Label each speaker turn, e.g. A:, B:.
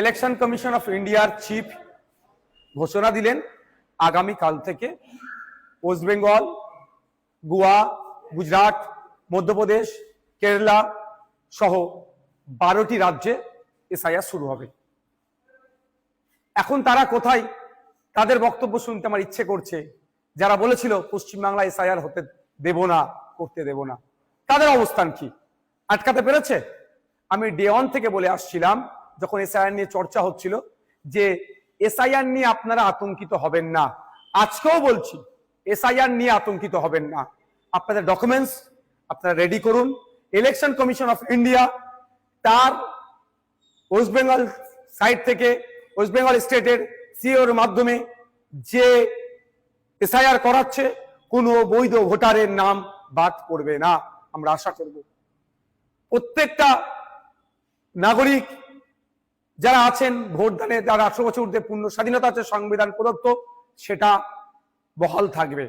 A: Election commission of ইন্ডিয়ার chief ঘোষণা দিলেন আগামী কাল থেকে ওয়েস্ট বেঙ্গল গোয়া গুজরাট মধ্যপ্রদেশ কেরালা সহ বারোটি রাজ্যে এসআইআর শুরু হবে। এখন তারা কোথায়? তাদের বক্তব্য শুনতে আমার ইচ্ছে করছে। যারা বলেছিল পশ্চিমবাংলা এসআইআর হতে দেব না, করতে দেব না। তাদের অবস্থান কি? আটকাতে পেরেছে? আমি ডে ওয়ান থেকে বলে আসছিলাম যখন এসআইআর নিয়ে চর্চা হচ্ছিল যে এসআইআর নিয়ে আপনারা আতঙ্কিত হবেন না। আজকেও বলছি, এসআইআর নিয়ে আতঙ্কিত হবেন না। আপনাদের ডকুমেন্টস আপনারা রেডি করুন। ইলেকশন কমিশন অফ ইন্ডিয়া তার ওয়েস্ট বেঙ্গল সাইড থেকে ওয়েস্ট বেঙ্গল স্টেটের সিওর মাধ্যমে যে এসআইআর করাচ্ছে, কোনো বৈধ ভোটারের নাম বাদ পড়বে না। আমরা আশা করব প্রত্যেকটা নাগরিক যারা আছেন, ভোটদানে যারা আঠারো বছর ঊর্ধ্বে পূর্ণ স্বাধীনতা আছে, সংবিধান প্রদত্ত, সেটা বহাল থাকবে।